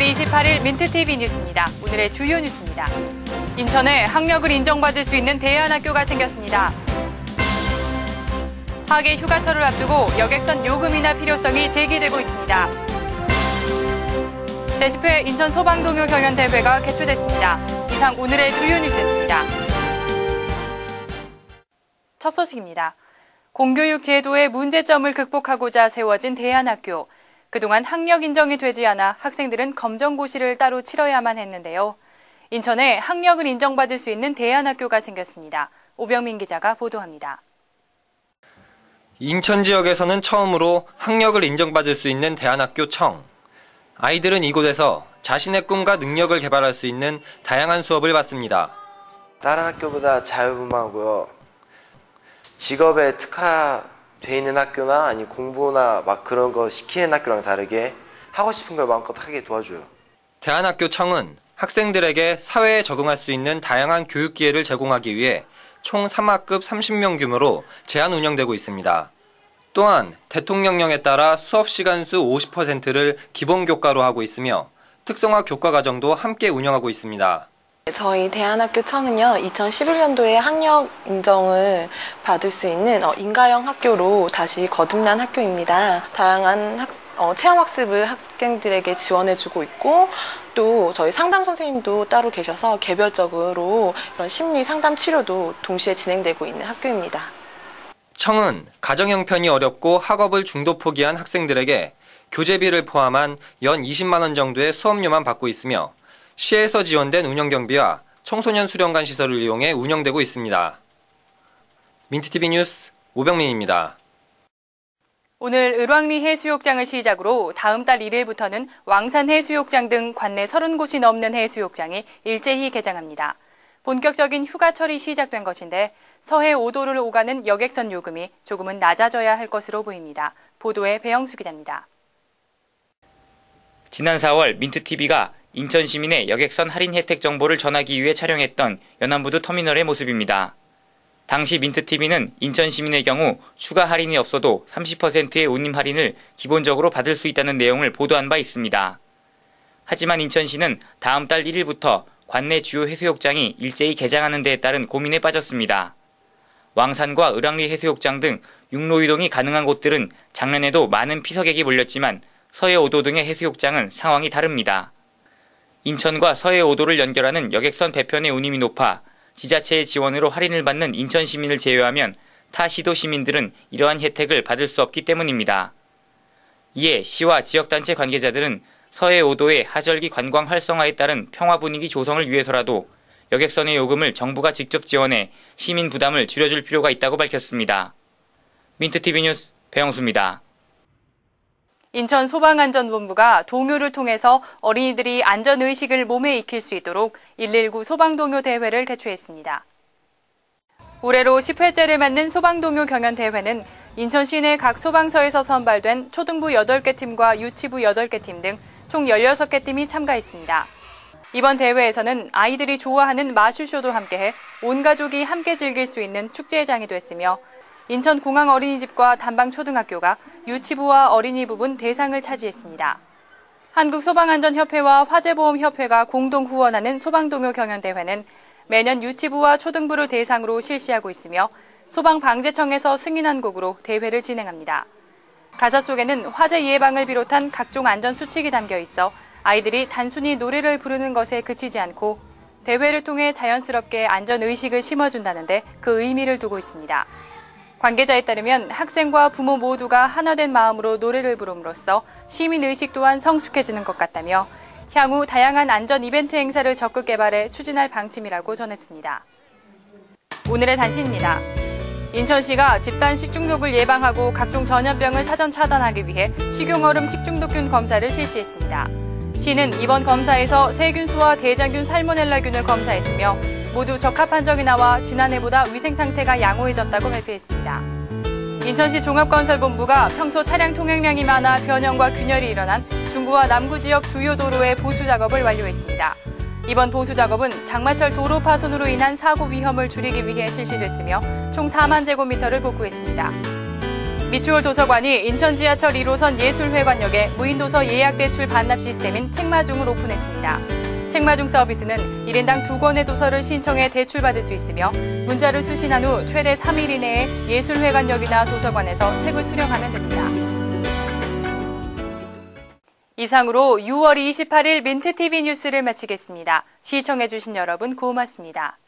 28일 민트TV 뉴스입니다. 오늘의 주요 뉴스입니다. 인천에 학력을 인정받을 수 있는 대안학교가 생겼습니다. 하계 휴가철을 앞두고 여객선 요금 인하 필요성이 제기되고 있습니다. 제10회 인천 소방동요 경연대회가 개최됐습니다. 이상 오늘의 주요 뉴스였습니다. 첫 소식입니다. 공교육 제도의 문제점을 극복하고자 세워진 대안학교. 그동안 학력 인정이 되지 않아 학생들은 검정고시를 따로 치러야만 했는데요. 인천에 학력을 인정받을 수 있는 대안학교가 생겼습니다. 오병민 기자가 보도합니다. 인천 지역에서는 처음으로 학력을 인정받을 수 있는 대안학교 청. 아이들은 이곳에서 자신의 꿈과 능력을 개발할 수 있는 다양한 수업을 받습니다. 다른 학교보다 자유분방하고요. 직업에 특화 돼 있는 학교나 아니 공부나 막 그런 거 시키는 학교랑 다르게 하고 싶은 걸 마음껏 하게 도와줘요. 대안학교 청은 학생들에게 사회에 적응할 수 있는 다양한 교육 기회를 제공하기 위해 총 3학급 30명 규모로 제한 운영되고 있습니다. 또한 대통령령에 따라 수업 시간 수 50%를 기본 교과로 하고 있으며 특성화 교과 과정도 함께 운영하고 있습니다. 저희 대안학교 청은요, 2011년도에 학력 인정을 받을 수 있는 어, 인가형 학교로 다시 거듭난 학교입니다. 다양한 학, 어, 체험학습을 학생들에게 지원해주고 있고, 또 저희 상담 선생님도 따로 계셔서 개별적으로 이런 심리 상담 치료도 동시에 진행되고 있는 학교입니다. 청은 가정 형편이 어렵고 학업을 중도 포기한 학생들에게 교재비를 포함한 연 20만 원 정도의 수업료만 받고 있으며 시에서 지원된 운영 경비와 청소년 수련관 시설을 이용해 운영되고 있습니다. 민트TV 뉴스 오병민입니다. 오늘 을왕리 해수욕장을 시작으로 다음 달 1일부터는 왕산 해수욕장 등 관내 30곳이 넘는 해수욕장이 일제히 개장합니다. 본격적인 휴가철이 시작된 것인데 서해 5도를 오가는 여객선 요금이 조금은 낮아져야 할 것으로 보입니다. 보도에 배영수 기자입니다. 지난 4월 민트TV가 인천 시민의 여객선 할인 혜택 정보를 전하기 위해 촬영했던 연안부두 터미널의 모습입니다. 당시 민트TV는 인천 시민의 경우 추가 할인이 없어도 30%의 운임 할인을 기본적으로 받을 수 있다는 내용을 보도한 바 있습니다. 하지만 인천시는 다음 달 1일부터 관내 주요 해수욕장이 일제히 개장하는 데에 따른 고민에 빠졌습니다. 왕산과 을왕리 해수욕장 등 육로 이동이 가능한 곳들은 작년에도 많은 피서객이 몰렸지만 서해 5도 등의 해수욕장은 상황이 다릅니다. 인천과 서해 5도를 연결하는 여객선 배편의 운임이 높아 지자체의 지원으로 할인을 받는 인천 시민을 제외하면 타 시도 시민들은 이러한 혜택을 받을 수 없기 때문입니다. 이에 시와 지역단체 관계자들은 서해 5도의 하절기 관광 활성화에 따른 평화 분위기 조성을 위해서라도 여객선의 요금을 정부가 직접 지원해 시민 부담을 줄여줄 필요가 있다고 밝혔습니다. 민트TV 뉴스 배영수입니다. 인천 소방안전본부가 동요를 통해서 어린이들이 안전의식을 몸에 익힐 수 있도록 119 소방동요 대회를 개최했습니다. 올해로 10회째를 맞는 소방동요 경연대회는 인천 시내 각 소방서에서 선발된 초등부 8개 팀과 유치부 8개 팀 등 총 16개 팀이 참가했습니다. 이번 대회에서는 아이들이 좋아하는 마술쇼도 함께해 온 가족이 함께 즐길 수 있는 축제장이 됐으며 인천공항 어린이집과 단방초등학교가 유치부와 어린이 부분 대상을 차지했습니다. 한국소방안전협회와 화재보험협회가 공동 후원하는 소방동요 경연대회는 매년 유치부와 초등부를 대상으로 실시하고 있으며 소방방재청에서 승인한 곡으로 대회를 진행합니다. 가사 속에는 화재 예방을 비롯한 각종 안전수칙이 담겨 있어 아이들이 단순히 노래를 부르는 것에 그치지 않고 대회를 통해 자연스럽게 안전의식을 심어준다는데 그 의미를 두고 있습니다. 관계자에 따르면 학생과 부모 모두가 하나된 마음으로 노래를 부름으로써 시민의식 또한 성숙해지는 것 같다며 향후 다양한 안전 이벤트 행사를 적극 개발해 추진할 방침이라고 전했습니다. 오늘의 단신입니다. 인천시가 집단 식중독을 예방하고 각종 전염병을 사전 차단하기 위해 식용얼음 식중독균 검사를 실시했습니다. 시는 이번 검사에서 세균수와 대장균 살모넬라균을 검사했으며 모두 적합 판정이 나와 지난해보다 위생 상태가 양호해졌다고 발표했습니다. 인천시 종합건설본부가 평소 차량 통행량이 많아 변형과 균열이 일어난 중구와 남구 지역 주요 도로의 보수 작업을 완료했습니다. 이번 보수 작업은 장마철 도로 파손으로 인한 사고 위험을 줄이기 위해 실시됐으며 총 4만 제곱미터를 복구했습니다. 미추홀 도서관이 인천 지하철 1호선 예술회관역에 무인도서 예약 대출 반납 시스템인 책마중을 오픈했습니다. 책마중 서비스는 1인당 2권의 도서를 신청해 대출받을 수 있으며 문자를 수신한 후 최대 3일 이내에 예술회관역이나 도서관에서 책을 수령하면 됩니다. 이상으로 6월 28일 민트TV 뉴스를 마치겠습니다. 시청해주신 여러분 고맙습니다.